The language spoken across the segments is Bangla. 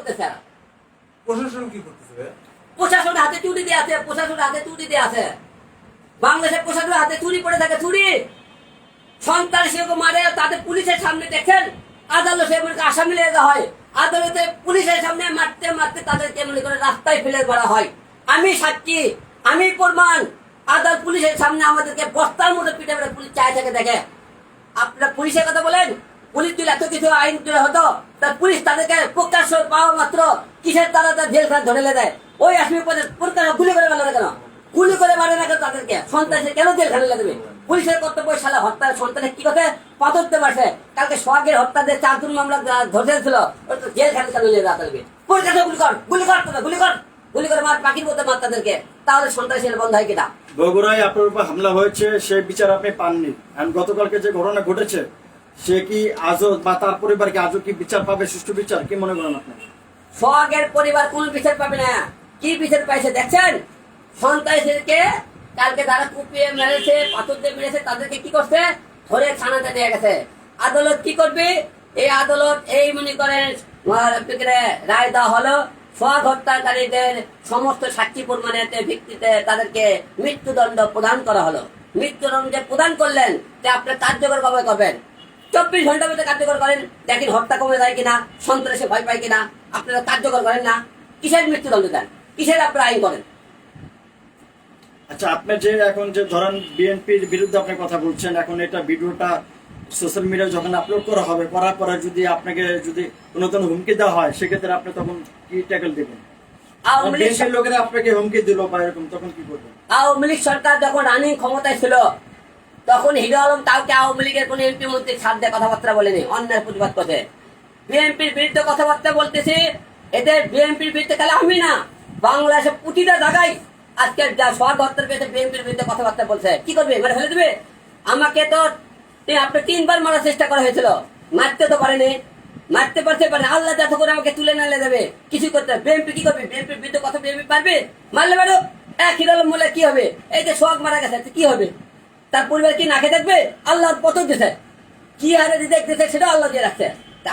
করতেছে? এরা। প্রশাসন কি করতেছে ভাইয়া? প্রশাসনের হাতে চুরি দিয়ে আছে প্রশাসনের হাতে চুরি দিয়ে আছে। বাংলাদেশের প্রশাসনের হাতে চুরি পড়ে থাকে চুরি। সন্তান সেরকম মারে তাদের পুলিশের সামনে দেখেন আদালতে আসামি লেগে হয়। আদালতে পুলিশের সামনে মারতে মারতে তাদেরকে মনে করে রাস্তায় ফেলে মারা হয়। আমি সাক্ষী আমি প্রমাণ। আদাল পুলিশের সামনে আমাদেরকে বস্তার মতো পিঠে পিঠে পুলিশ চায় থেকে দেখে। আপনারা পুলিশের কথা বলেন? পুলিশ যদি এত কিছু আইন হতো? তা পুলিশ তাদেরকে প্রকাশ্য পাওয়া মাত্র কিসের তারা তার জেল খানা ধরে দেয় ওই আসামি পদে প্রকাশ গুলি করে মারে না কেন? গুলি করে মারে না কেন তাদেরকে? সন্ত্রাসী কেন জেল খানা দেবে পুলিশের কর্তব্য সালা হত্যা সন্তানের কি কথা পাথর দিতে পারছে কালকে সোহাগের হত্যা দিয়ে চারজন মামলা ধরে ছিল জেল খানা কেন নিয়ে যাওয়া দেবে প্রকাশে গুলি কর? গুলি কর তোরা, গুলি কর! গুলি করে মার পাখির মধ্যে মার তাদেরকে। তাহলে সন্ত্রাসীর বন্ধ হয় কিনা? বগুড়ায় আপনার উপর হামলা হয়েছে সে বিচার আপনি পাননি। গতকালকে যে ঘটনা ঘটেছে সে কি আজও বা তার পরিবার কি আজও কি বিচার পাবে, সুষ্ঠু বিচার? কি মনে করেন আপনি? সোহাগের পরিবার কোন বিচার পাবে না। কি বিচার পাইছে দেখছেন? সন্ত্রাসীদেরকে কালকে যারা কুপিয়ে মেরেছে, পাথর দিয়ে মেরেছে, তাদেরকে কি করছে? ধরে থানাতে নিয়ে গেছে। আদালত কি করবে? এই আদালত এই মনে করেন রায় দেওয়া হলো সোহাগ হত্যাকারীদের সমস্ত সাক্ষী প্রমাণের ভিত্তিতে তাদেরকে মৃত্যুদণ্ড প্রদান করা হলো। মৃত্যুদণ্ড প্রদান করলেন, তা আপনি কার্যকর কবে করবেন। চব্বিশ ঘণ্টার মধ্যে কার্যকর করেন দেখেন হত্যা কমে যায় কিনা সন্ত্রাসে ভয় পায় কিনা আপনারা কার্যকর করেন না কিসের মৃত্যুদণ্ড দেন? কিসের আপনারা আইন করেন আচ্ছা আপনি যে এখন যে ধরেন বিএনপির বিরুদ্ধে আপনি কথা বলছেন এখন এটা ভিডিওটা সোশ্যাল মিডিয়ায় যখন আপলোড করা হবে করার পরে যদি আপনাকে যদি কোনো কোনো হুমকি দেওয়া হয় সেক্ষেত্রে আপনি তখন কি ট্যাকল দেবেন? লীগ লোকেরা আপনাকে হুমকি দিল বা এরকম তখন কি করবেন? আওয়ামী লীগ সরকার যখন রানিং ক্ষমতায় ছিল তখন হিরো আলম কাউকে আওয়ামী লীগের কোন এমপি মন্ত্রী ছাড় দিয়ে কথাবার্তা বলেনি অন্যায় প্রতিবাদ করতে বিএনপির বিরুদ্ধে কথাবার্তা বলতেছি, এদের বিএনপির বিরুদ্ধে তাহলে আমি না। বাংলাদেশে প্রতিটা জায়গায় আজকে যা সব হত্যার পেয়েছে, বিএনপির বিরুদ্ধে কথাবার্তা বলছে। কি করবে? মানে ফেলে দেবে? আমাকে তো আপনি তিনবার মারার চেষ্টা করা হয়েছিল। মারতে তো পারেনি। মারতে পারতে পারে, আল্লাহ যত করে আমাকে তুলে নালে দেবে কিছু করতে বিএনপি কি করবে? বিএনপির বিরুদ্ধে কথা, বিএনপি পারবে? মারলে পারো এক হিরালম বলে কি হবে? এই যে সোহাগ মারা গেছে কি হবে? তার পরিবার কি নাকে দেখবে? আল্লাহ কত দিছে কি হারে দিতে সেটা আল্লাহ দিয়ে রাখছে।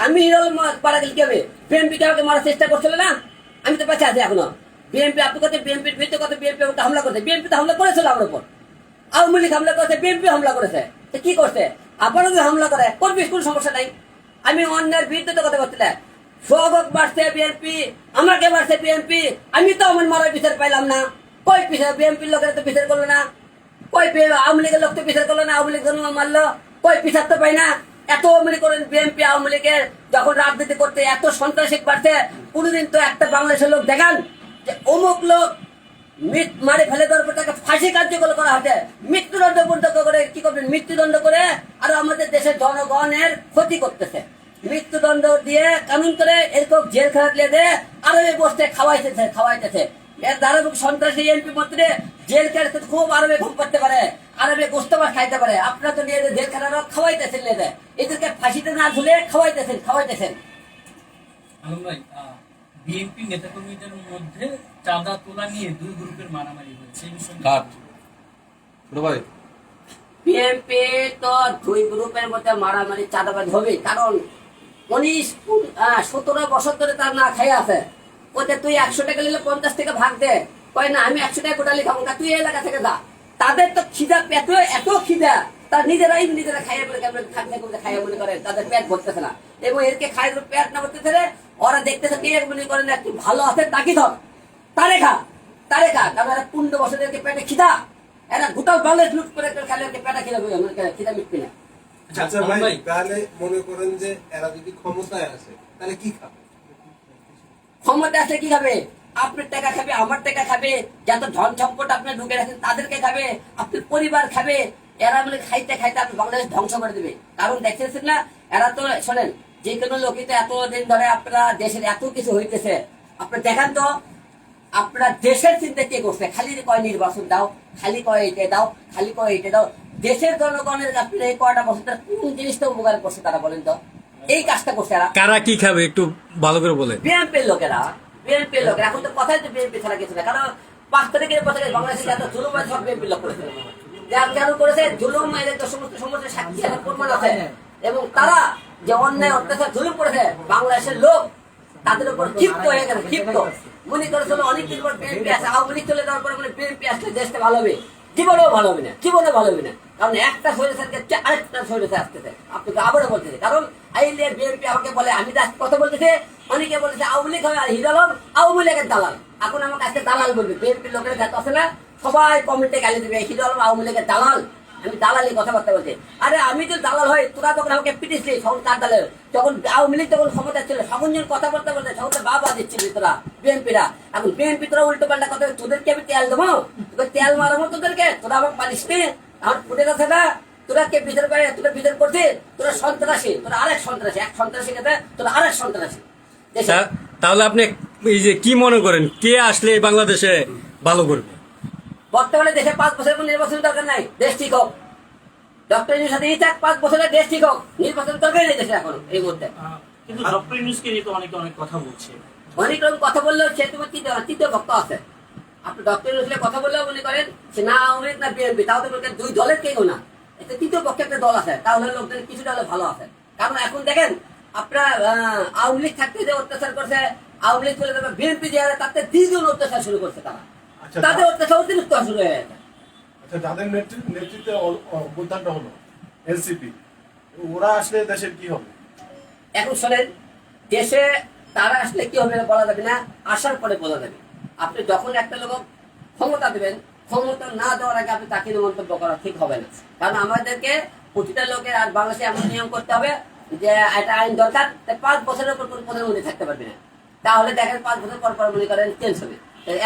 আমি পারা গেলে কি হবে বিএনপি কে আমাকে মারার চেষ্টা করছিল না? আমি তো বেঁচে আছি এখনও। বিএনপি আপনি কত বিএনপির বিরুদ্ধে কত বিএনপি হামলা করছে। বিএনপি তো হামলা করেছিল আমার উপর। আওয়ামী লীগ হামলা করেছে বিএনপি হামলা করেছে। তো কি করছে? আপনারা যদি হামলা করে। করবি কোন সমস্যা নাই। আমি অন্যের বিরুদ্ধে কথা বলছিলাম সোহাগ বাড়ছে বিএনপি আমাকে বাড়ছে বিএনপি আমি তো আমার মারার বিচার পাইলাম না। কই বিচার? বিএনপির লোকেরা তো বিচার করল না। কই আওয়ামী লীগের লোক তো বিচার করল না, আওয়ামী লীগ মারলো। কই তো পাই না। এত মনে করেন বিএনপি, আওয়ামী লীগের যখন রাজনীতি করতে এত সন্ত্রাসী বাড়ছে কোনোদিন তো একটা বাংলাদেশের লোক দেখান যে অমুক লোক মৃত মারে ফেলে দেওয়ার পর তাকে ফাঁসি কার্যকর করা হচ্ছে। মৃত্যুদণ্ড পর্যন্ত করে কি করবেন? মৃত্যুদণ্ড করে আর আমাদের দেশের জনগণের ক্ষতি করতেছে। মৃত্যুদণ্ড দিয়ে কানুন করে এরকম জেল খারাপ আরও এই বসতে খাওয়াইতেছে খাওয়াইতেছে। এর দ্বারা সন্ত্রাসী এমপি মন্ত্রী জেল খেতে খুব আরবে ঘুম করতে পারে আরবে গোস্ত মাছ খাইতে পারে। আপনারা তো নিয়ে জেল খানারও খাওয়াইতেছেন লেদে। এদেরকে ফাঁসিতে না ঝুলে খাওয়াইতেছেন খাওয়াইতেছেন। আলম ভাই বিএনপি নেতাকর্মীদের মধ্যে চাঁদা তোলা নিয়ে দুই গ্রুপের মারামারি হয়েছে এই বিষয়ে বিএনপি তো দুই গ্রুপের মধ্যে মারামারি চাঁদাবাজি হবে কারণ উনিশ সতেরো বছর ধরে তার না খাই আছে। ওতে তুই একশো টাকা নিলে পঞ্চাশ টাকা ভাগ দে। কয় না আমি একশো টাকা গোটালি খাব না তুই এলাকা থেকে যা। তাদের তো খিদা এত এত খিদা। তার নিজেরাই নিজেরা খাইয়ে বলে কেমন খাদ্য করে খাইয়ে মনে করে তাদের পেট ভরতেছে না। এবং এরকে খাই পেট না ভরতেছে রে ওরা দেখতেছে কে মনে করে না একটু ভালো আছে তাকি ধর। তারে খা তারে খা। কারণ এরা পনেরো বছরের পেটে খিদা। এরা গোটাল বাংলাদেশ লুট করে খেলে পেটা খিদা খিদা মিটবি না। আচ্ছা ভাই তাহলে মনে করেন যে এরা যদি ক্ষমতায় আসে তাহলে কি খাবে? ক্ষমতা আছে কি খাবে? আপনার টাকা খাবে আমার টাকা খাবে যত ধন সম্পদ আপনি ঢুকে রাখেন তাদেরকে খাবে আপনার পরিবার খাবে। এরা বলে খাইতে খাইতে আপনি বাংলাদেশ ধ্বংস করে দেবে। কারণ দেখতেছেন না এরা তো শোনেন যে কোনো লোকই তো এতদিন ধরে আপনারা দেশের এত কিছু হইতেছে। আপনি দেখান তো আপনারা দেশের চিন্তা কে করছে? খালি কয় নির্বাচন দাও খালি কয় এটা দাও খালি কয় এটা দাও। দেশের জনগণের আপনি এই কয়টা বছর কোন জিনিসটা উপকার করছে তারা বলেন তো? এই কাজটা করছে কারা কি খাবে একটু ভালো করে বলে বিএনপির লোকেরা বিএনপির লোকেরা এখন তো কথাই তো বিএনপি ছাড়া কিছু না। কারণ পাঁচ তারিখের পর থেকে বাংলাদেশে এত জুলুম হয়, সব বিএনপির লোক করেছে। যার কেন করেছে, জুলুম এদের তো সমস্ত সমস্ত সাক্ষী আছে প্রমাণ আছে। এবং তারা যে অন্যায়, অত্যাচার, জুলুম করেছে, বাংলাদেশের লোক তাদের উপর ক্ষিপ্ত হয়ে গেছে, ক্ষিপ্ত। মনে করেছিল অনেকদিন পর বিএনপি আসে, আওয়ামী লীগ চলে যাওয়ার পরে মানে বিএনপি আসলে দেশটা ভালো হবে। জীবনেও ভালো হবে না, জীবনে ভালো হবে না। কারণ একটা সৈন্যসারকে আরেকটা সৈন্যসার আসতেছে। আপনাকে আবারও বলতেছে, কারণ আইলে বিএনপি আমাকে বলে, আমি কথা বলতেছে অনেকে বলেছে আওয়ামী লীগ হবে আর হিরো আলম, আওয়ামী লীগের দালাল। এখন আমাকে আজকে দালাল বলবে বিএনপির লোকের কাছে আছে না, সবাই কমেন্টে গালি দেবে, হিরো আলম, আওয়ামী লীগের দালাল। আমি দালালি কথাবার্তা বলছি। আরে আমি তো দালাল হয় তোরা তখন আমাকে পিটিসলি তখন কার দালাল? যখন আওয়ামী লীগ ক্ষমতা ছিল তখন যখন কথাবার্তা বলতে তখন তো বাবা দিচ্ছিলি তোরা বিএনপিরা এখন বিএনপি তোরা উল্টো পাল্টা কথা তোদেরকে আমি তেল দেবো? তোকে তেল মারাবো তোদেরকে? তোরা আমার পালিস নি? আমার ফুটে গেছে না? তোরা কে বিচার করে, তোরা বিচার করছিস? তোরা সন্ত্রাসী, তোরা আরেক সন্ত্রাসী, এক সন্ত্রাসী খেতে তোরা আরেক সন্ত্রাসী। তাহলে আপনি এই যে কি মনে করেন? কে আসলে বাংলাদেশে ভালো করবে? বর্তমানে দেশে পাঁচ বছরের কোনো নির্বাচন দরকার নাই। দেশ ঠিক হোক। ডক্টর ইউনুস সাথে থাক পাঁচ বছরের দেশ ঠিক হোক। নির্বাচন দরকার নেই দেশে এখন এই মুহূর্তে। কিন্তু ডক্টর ইউনুসকে নিয়ে তো অনেকে অনেক কথা বলছে। অনেক রকম কথা বললেও সে তোমার তৃতীয় ভক্ত আছে। আপনি ডক্টর ইউনুসের কথা বললেও মনে করেন সে না আওয়ামী না বিএনপি তাও তো দুই দলের কেউ না। এতে তৃতীয় পক্ষে একটা দল আছে তাহলে লোকদের কিছুটা হলে ভালো আছে। কারণ এখন দেখেন আপনার আওয়ামী লীগ থাকতে যে অত্যাচার করছে আওয়ামী লীগ চলে যাবে বিএনপি যে তাতে দ্বিগুণ অত্যাচার শুরু করছে তারা। আচ্ছা, তাদের অত্যাচার অতিরিক্ত শুরু হয়ে গেছে। আচ্ছা যাদের নেতৃত্বে অভ্যুত্থানটা হলো এনসিপি ওরা আসলে দেশের কি হবে? এখন শোনেন দেশে তারা আসলে কি হবে বলা যাবে না আসার পরে বলা যাবে। আপনি যখন একটা লোক ক্ষমতা দেবেন ক্ষমতা না দেওয়ার আগে আপনি তাকে মন্তব্য করা ঠিক হবে না। কারণ আমাদেরকে প্রতিটা লোকের আর বাংলাদেশে এমন নিয়ম করতে হবে যে একটা আইন দরকার পাঁচ বছরের উপর কোনো প্রধানমন্ত্রী থাকতে পারবে না। তাহলে দেখেন পাঁচ বছর পর পর মনে করেন চেঞ্জ হবে।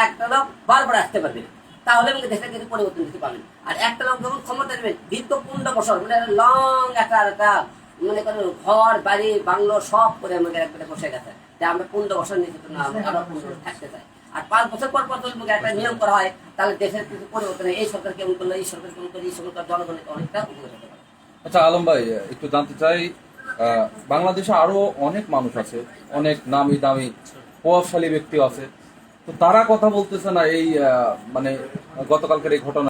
একটা লোক বারবার আসতে পারবে না। তাহলে আমাকে দেশের কিছু পরিবর্তন দিতে পারবেন আর একটা লোক যখন ক্ষমতা দেবেন দীর্ঘ বছর মানে লং একটা একটা, মনে করেন ঘর, বাড়ি, বাংলো, সব করে আমাকে একবারে বসে গেছে যে আমরা পনেরো বছর নির্যাতন আরও পনেরো থাকতে চাই। আর পাঁচ বছর পর পর যদি একটা নিয়ম করা হয়, তাহলে দেশের কিছু পরিবর্তন এই সরকার কেমন করল, এই সরকার কেমন করল, এই সরকার জনগণের অনেকটা উপকার হতে পারে। আচ্ছা আলম ভাই, একটু জানতে চাই বাংলাদেশে আরও অনেক মানুষ আছে, অনেক নামি দামি প্রভাবশালী ব্যক্তি আছে। তো তারা কথা বলতেছে না এই মানে গতকালকের এই ঘটনা